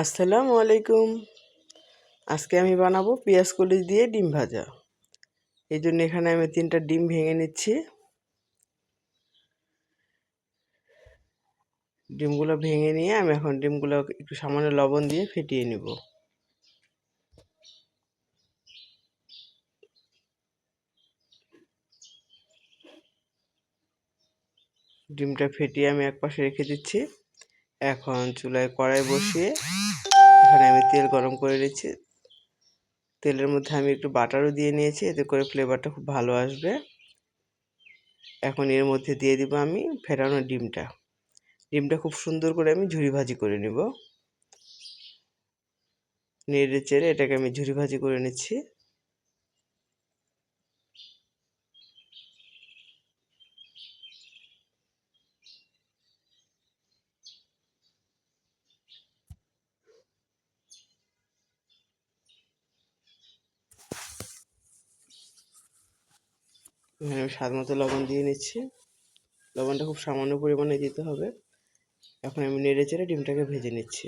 আসসালামু আলাইকুম। আজকে আমি বানাবো পেঁয়াজ কলি দিয়ে ডিম ভাজা। এই জন্য এখানে আমি তিনটা ডিম ভেঙে নিচ্ছি। ডিমগুলো ভেঙে নিয়ে আমি এখন ডিমগুলো একটু সামান্য লবণ দিয়ে ফেটিয়ে নিব। ডিমটা ফেটিয়ে আমি এক পাশে রেখে দিচ্ছি। এখন চুলায় কড়াই বসিয়ে এখানে আমি তেল গরম করে নিচ্ছি। তেলের মধ্যে আমি একটু বাটারও দিয়ে নিয়েছি, এতে করে ফ্লেভারটা খুব ভালো আসবে। এখন এর মধ্যে দিয়ে দিব আমি ফেরানো ডিমটা। ডিমটা খুব সুন্দর করে আমি ঝুড়ি ভাজি করে নেব। নেড়ে চেড়ে এটাকে আমি ঝুড়ি ভাজি করে নিচ্ছি। স্বাদ মতো লবণ দিয়ে নিচ্ছি। লবণটা খুব সামান্য পরিমাণে দিতে হবে। এখন আমি নেড়ে চেড়ে ডিমটাকে ভেজে নিচ্ছি।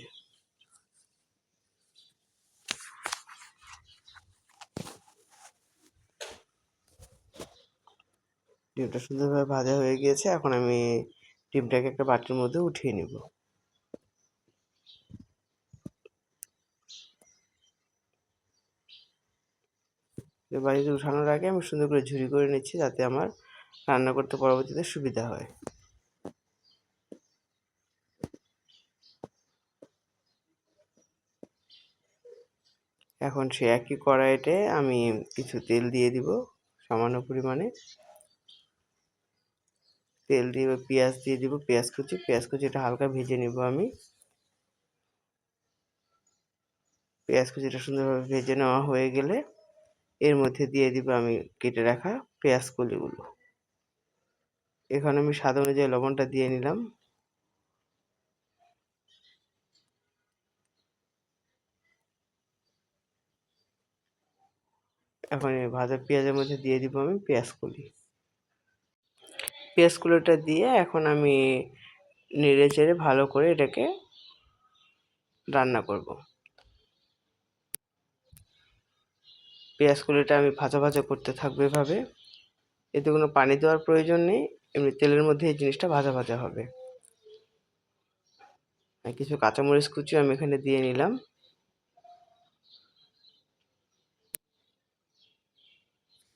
ডিমটা সুন্দরভাবে ভাজা হয়ে গিয়েছে। এখন আমি ডিমটাকে একটা বাটির মধ্যে উঠিয়ে নিব। বাড়িতে উঠানোর আগে আমি সুন্দর করে ঝুরি করে নিচ্ছি যাতে আমার রান্না করতে পরবর্তীতে সুবিধা হয়। এখন সে একই কড়াইতে আমি কিছু তেল দিয়ে দিব, সামান্য পরিমাণে। তেল দিয়ে পেঁয়াজ দিয়ে দিব, পেঁয়াজ কুচি, পেঁয়াজ কুচিটা হালকা ভেজে নিব আমি। পেঁয়াজ কুচিটা সুন্দরভাবে ভেজে নেওয়া হয়ে গেলে এর মধ্যে দিয়ে দিব আমি কেটে রাখা পেঁয়াজ কলিগুলো। এখানে আমি স্বাদ অনুযায়ী লবণটা দিয়ে নিলাম। এখন ভাজা পেঁয়াজের মধ্যে দিয়ে দিব আমি পেঁয়াজ কলি। পেঁয়াজ কুলোটা দিয়ে এখন আমি নেড়ে চেড়ে ভালো করে এটাকে রান্না করব। পেঁয়াজ কুলিটা আমি ভাজা ভাজা করতে থাকব এভাবে। এতে কোনো পানি দেওয়ার প্রয়োজন নেই, এমনি তেলের মধ্যে এই জিনিসটা ভাজা ভাজা হবে। কিছু কাঁচামরিচ কুচি আমি এখানে দিয়ে নিলাম।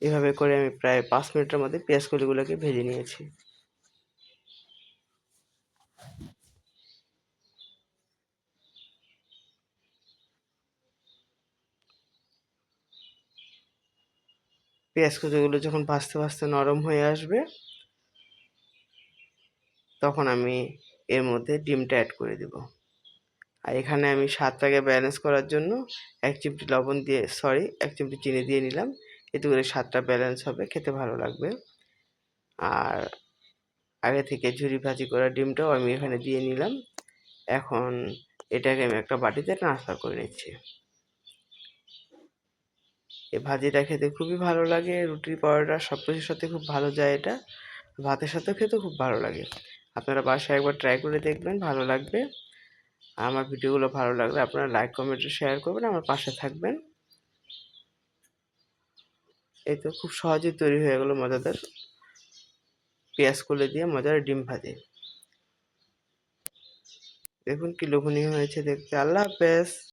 এভাবে করে আমি প্রায় পাঁচ মিনিটের মধ্যে পেঁয়াজ কলিগুলোকে ভেজে নিয়েছি। পেঁয়াজ কুচিগুলো যখন ভাজতে ভাজতে নরম হয়ে আসবে, তখন আমি এর মধ্যে ডিমটা অ্যাড করে দেব। আর এখানে আমি স্বাদটাকে ব্যালেন্স করার জন্য এক চিমটি লবণ দিয়ে সরি এক চিমটি চিনি দিয়ে নিলাম। এতে করে স্বাদটা ব্যালেন্স হবে, খেতে ভালো লাগবে। আর আগে থেকে ঝুরি ভাজি করা ডিমটাও আমি এখানে দিয়ে নিলাম। এখন এটাকে আমি একটা বাটিতে ট্রান্সফার করে নিচ্ছি। এই ভাজিটা খেতে খুবই ভালো লাগে রুটি পরোটা সব কিছুর সাথে খুব ভালো যায় এটা, ভাতের সাথেও খেতে খুব ভালো লাগে। আপনারা বাসায় একবার ট্রাই করে দেখবেন, ভালো লাগবে। আমার ভিডিওগুলো ভালো লাগলে আপনারা লাইক কমেন্ট শেয়ার করবেন, আমার পাশে থাকবেন। এই তো খুব সহজেই তৈরি হয়ে গেলো মজাদার পেঁয়াজ কুলে দিয়ে মজার ডিম ভাজি। দেখুন কি লোভনীয় হয়েছে দেখতে, আল্লাহ হাফেজ।